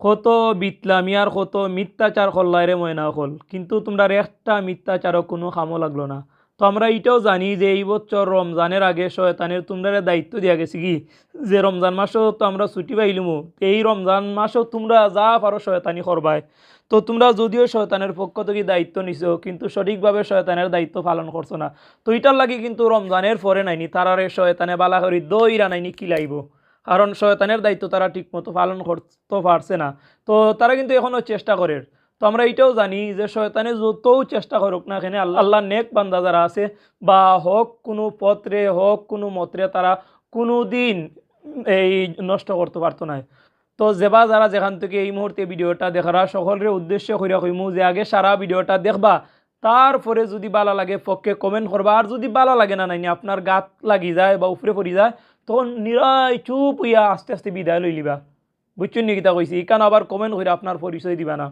কত বিতলামি আর কত মিথ্যাচার করলাই রে ময়না হল কিন্তু তোমরা একটা মিথ্যাচারও কোনো খামো লাগল না। তো আমরা এটাও জানি যে এই বছর রমজানের আগে শয়তানের তোমরা দায়িত্ব দিয়া গেছি কি? যে রমজান মাসও তো আমরা ছুটি পাইলুমু। এই রমজান মাসও তোমরা যা পারো শয়তানি করবাই। তো তোমরা যদিও শয়তানের পক্ষ থেকে দায়িত্ব নিছো, কিন্তু সঠিকভাবে শয়তানের দায়িত্ব পালন করছ না। তো এটার লাগি কিন্তু রমজানের পরে নাইনি, তারারে শয়তানে বালা করি দইরা নাইনি কিলাইব কারণ শয়তানের দায়িত্ব তারা ঠিকমতো পালন করতে পারছে না। তো তারা কিন্তু এখনও চেষ্টা করে। তো আমরা এটাও জানি যে শয়তানে যতও চেষ্টা করুক না এখানে আল্লাহ আল্লাহ নেক বান্দা যারা আছে, বা হোক কোনো পত্রে, হোক কোনো মত্রে তারা কোনো দিন এই নষ্ট করতে পারতো না। তো যেবা যারা যেখান থেকে এই মুহূর্তে ভিডিওটা দেখারা, সকলের উদ্দেশ্য করিয়া কইমু যে আগে সারা ভিডিওটা দেখবা। তারপরে যদি বালা লাগে, পক্ষে কমেন্ট করবা। আর যদি বালা লাগে না, নাইনি আপনার গাত লাগি যায় বা উপরে পড়ি যায় তখন নিরাই চুপ হইয়া আস্তে আস্তে বিদায় লই লিবা বুঝছেন নাকি তা কইছি? ইকান আবার কমেন্ট করে আপনার পরিচয় দিবা না।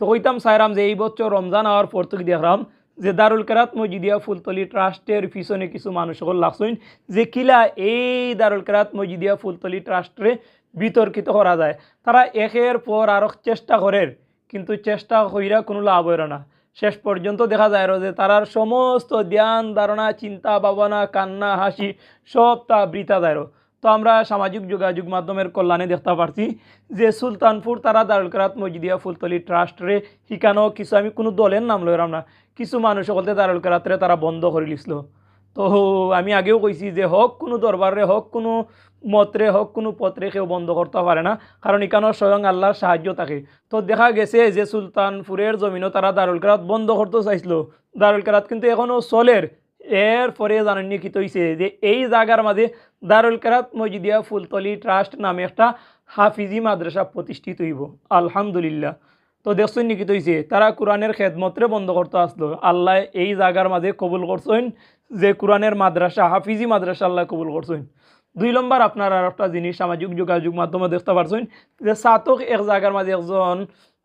তো কইতাম সাইরাম যে এই বছর রমজান আওয়ার পর থেকে দেখলাম যে দারুল কেরাত মসজিদিয়া ফুলতলি ট্রাস্টের পিছনে কিছু মানুষ সকল লাগছেন যে কিলা এই দারুল কেরাত মসজিদিয়া ফুলতলি ট্রাস্টরে বিতর্কিত করা যায়। তারা একের পর আরও চেষ্টা করে কিন্তু চেষ্টা কইরা কোনো লাভ হইল না। শেষ পর্যন্ত দেখা যায় যে তারার সমস্ত ধ্যান, ধারণা, চিন্তা, ভাবনা, কান্না, হাসি, সব তা বৃথা যায় তো আমরা সামাজিক যোগাযোগ মাধ্যমের কল্যাণে দেখতে পারছি যে সুলতানপুর তারা দারুলকরাত মজিদিয়া ফুলতলি ট্রাস্টরে শিকানো কিছু, আমি কোনো দলের নাম লইলাম না, কিছু মানুষ সকলতে দারুলকরাতরে তারা বন্ধ করে লিছিল তো আমি আগেও কইছি যে হোক কোনো দরবারে হোক কোনো মত্রে হোক কোনো পত্রে কেউ বন্ধ করতে পারে না। কারণ এখানেও স্বয়ং আল্লাহর সাহায্য থাকে। তো দেখা গেছে যে সুলতানপুরের জমিনও তারা দারুল কেরাত বন্ধ করতে চাইছিল। দারুল কেরাত কিন্তু এখনও চলের। এর পরে জানেননি কি হইছে যে এই জায়গার মাঝে দারুল কেরাত মসজিদিয়া ফুলতলি ট্রাস্ট নামে একটা হাফিজি মাদ্রাসা প্রতিষ্ঠিত হইব। আলহামদুলিল্লাহ। তো দেখছেন নাকি হইছে তারা কোরআনের খেদমতরে বন্ধ করতে আসলো। আল্লাহ এই জায়গার মাঝে কবুল করছেন যে কোরআনের মাদ্রাসা, হাফিজি মাদ্রাসা আল্লাহ কবুল করছেন। দুই নম্বর আপনার আর একটা জিনিস, সামাজিক যোগাযোগ মাধ্যমে দেখতে পারছেন যে সাতক এক জায়গার মাঝে একজন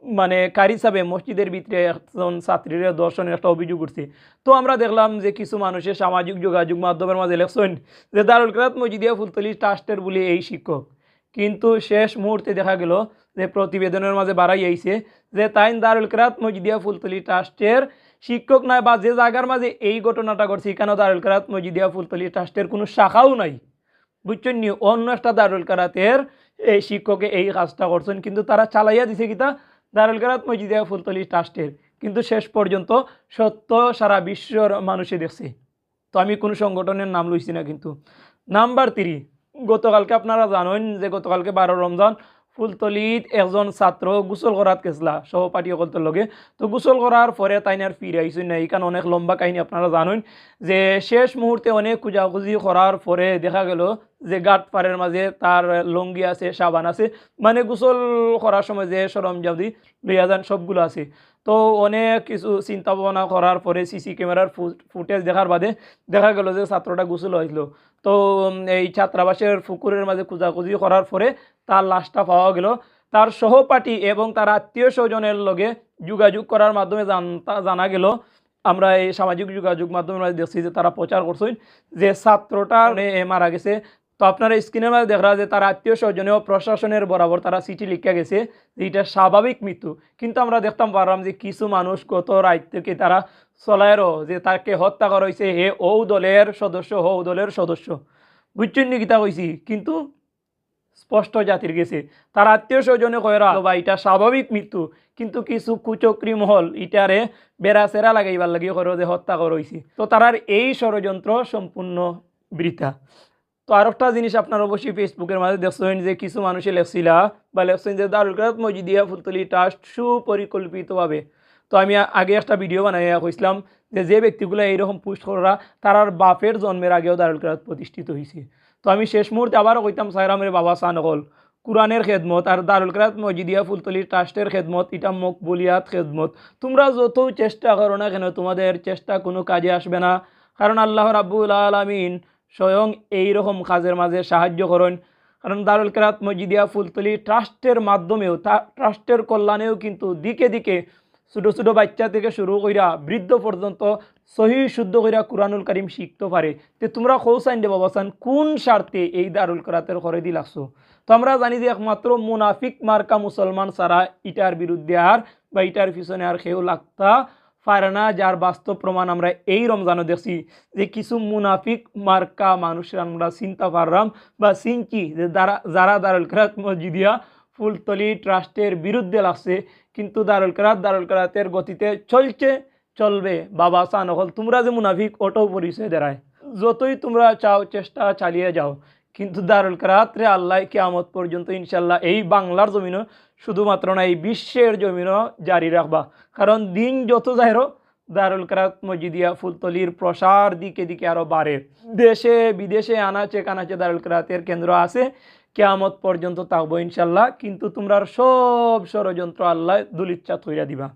মানে কারি সাবে মসজিদের ভিতরে একজন ছাত্রীর দর্শনের একটা অভিযোগ উঠছে। তো আমরা দেখলাম যে কিছু মানুষের সামাজিক যোগাযোগ মাধ্যমের মাঝে লেখছেন যে, দারুল কেরাত মসজিদিয়া ফুলতলি ট্রাস্টের বলে এই শিক্ষক। কিন্তু শেষ মুহূর্তে দেখা গেল যে প্রতিবেদনের মাঝে বাড়াই আইছে যে তাইন দারুল কেরাত মসজিদিয়া ফুলতলি ট্রাস্টের শিক্ষক নয় বা যে জায়গার মাঝে এই ঘটনাটা ঘটছে, এখানেও দারুল কেরাত মজিদিয়া ফুলতলি ট্রাস্টের কোনো শাখাও নাই। বুঝছেন নি? অন্য একটা দারুল কেরাতের এই শিক্ষকে এই কাজটা করছেন, কিন্তু তারা চালাইয়া দিছে কিতা? দারুল কেরাত মসজিদিয়া ফুলতলি ট্রাস্টের। কিন্তু শেষ পর্যন্ত সত্য সারা বিশ্বর মানুষে দেখছে। তো আমি কোনো সংগঠনের নাম লইছি না কিন্তু। নাম্বার থ্রি গতকালকে আপনারা জানেন যে গতকালকে বারো রমজান, ফুলতলিত একজন ছাত্র গোসল করাত গেছিলা সহপাঠী সকলের লগে। তো গোসল করার পরে তাই আর ফিরে আইসেন না কারণ অনেক লম্বা কাহিনী আপনারা জানেন যে শেষ মুহূর্তে অনেক খুঁজাখুঁজি করার পরে দেখা গেল। যে গাট পাড়ের মাঝে তার লঙ্গি আছে, সাবান আছে মানে গোসল করার সময় যে সরঞ্জাম দি লইয়া যান, সবগুলো আছে। তো অনেক কিছু চিন্তা ভাবনা করার পরে সিসি ক্যামেরার ফুটেজ দেখার বাদে দেখা গেল যে ছাত্রটা গোসল হয়েছিল। তো এই ছাত্রাবাসের পুকুরের মাঝে খোঁজাখুঁজি করার পরে তার লাশটা পাওয়া গেল। তার সহপাঠী এবং তার আত্মীয় স্বজনের লগে যোগাযোগ করার মাধ্যমে জানা গেল, আমরা এই সামাজিক যোগাযোগ মাধ্যমে দেখছি যে তারা প্রচার করছেন যে ছাত্রটা মারা গেছে তো আপনারা স্ক্রিনের মাঝে দেখা যে তার আত্মীয় স্বজনেও প্রশাসনের বরাবর তারা চিঠি লিখে গেছে যে এটা স্বাভাবিক মৃত্যু। কিন্তু আমরা দেখতাম পারলাম যে কিছু মানুষ গত রাত থেকে তারা চলায়েরও যে তাকে হত্যা করা হয়েছে, হে ও দলের সদস্য, হো দলের সদস্য। বুঝছেন গীতা কইছি? কিন্তু স্পষ্ট জাতির গেছে। তার আত্মীয় স্বজনে কয়রা বা এটা স্বাভাবিক মৃত্যু। কিন্তু কিছু কুচক্রি মহল ইটারে বেড়া সেরা লাগাইবার লাগি করো যে হত্যা করা হয়েছে তো তারার এই ষড়যন্ত্র সম্পূর্ণ বৃথা। তো আর একটা জিনিস আপনার অবশ্যই ফেসবুকের মাঝে দেখছেন যে কিছু মানুষে লেখছিলা বা লেখছেন যে দারুল কেরাত মসজিদিয়া ফুলতলি ট্রাস্ট সুপরিকল্পিতভাবে। তো আমি আগে একটা ভিডিও বানাইয়া কইছিলাম যে যে ব্যক্তিগুলো এইরকম পুষ্ট করা তারার বাপের জন্মের আগেও দারুল কেরাত প্রতিষ্ঠিত হয়েছে তো আমি শেষ মুহূর্তে আবারও কইতাম সাইরামের বাবা সানকল কোরআনের খেদমত আর দারুল কেরাত মসজিদিয়া ফুলতলি ট্রাস্টের খেদমত, এটা মকবুলিয়াত খেদমত। তোমরা যত চেষ্টা করো না কেন, তোমাদের চেষ্টা কোনো কাজে আসবে না। কারণ আল্লাহ রাব্বুল আলমিন স্বয়ং এই রকম কাজের মাঝে সাহায্য করেন। কারণ দারুল কেরাত মসজিদিয়া ফুলতলি ট্রাস্টের মাধ্যমেও, তা ট্রাস্টের কল্যাণেও কিন্তু দিকে দিকে ছোটো ছোটো বাচ্চা থেকে শুরু কইরা বৃদ্ধ পর্যন্ত সহি শুদ্ধ কইরা কুরআনুল করিম শিখতে পারে। তে তোমরা খৌসাইন দে বাবাসান কোন স্বার্থে এই দারুল করাতের করে দি লাগছো? তো আমরা জানি যে একমাত্র মুনাফিক মার্কা মুসলমান ছাড়া ইটার বিরুদ্ধে আর বা ইটার পিছনে আর কেউ লাগতা পারে না যার বাস্তব প্রমাণ আমরা এই রমজানও দেখছি যে কিছু মুনাফিক মার্কা মানুষের আমরা চিন্তা পারলাম বা চিনছি যে যারা যারা দারুল কেরাত মসজিদিয়া, ফুলতলি ট্রাস্টের বিরুদ্ধে লাগছে, কিন্তু দারুল কেরাত, দারুল কেরাতের গতিতে চলছে, চলবে। বাবা চা নকল তোমরা যে মুনাফিক, ওটাও পরিচয় দেয় যতই তোমরা চাও, চেষ্টা চালিয়ে যাও। কিন্তু দারুল কেরাতরে আল্লাহ কেয়ামত পর্যন্ত ইনশাল্লাহ এই বাংলার জমিনও শুধুমাত্র না, এই বিশ্বের জমিনও জারি রাখবা। কারণ দিন যত যাইরো, দারুল কারাত মসজিদিয়া ফুলতলির প্রসার দিকে দিকে আরও বাড়ে। দেশে বিদেশে আনাচে কানাচে দারুল কারাতের কেন্দ্র আছে। কেয়ামত পর্যন্ত থাকব ইনশাল্লাহ, কিন্তু তোমরা সব ষড়যন্ত্র আল্লাহ দুলিচ্ছা তৈরা দিবা।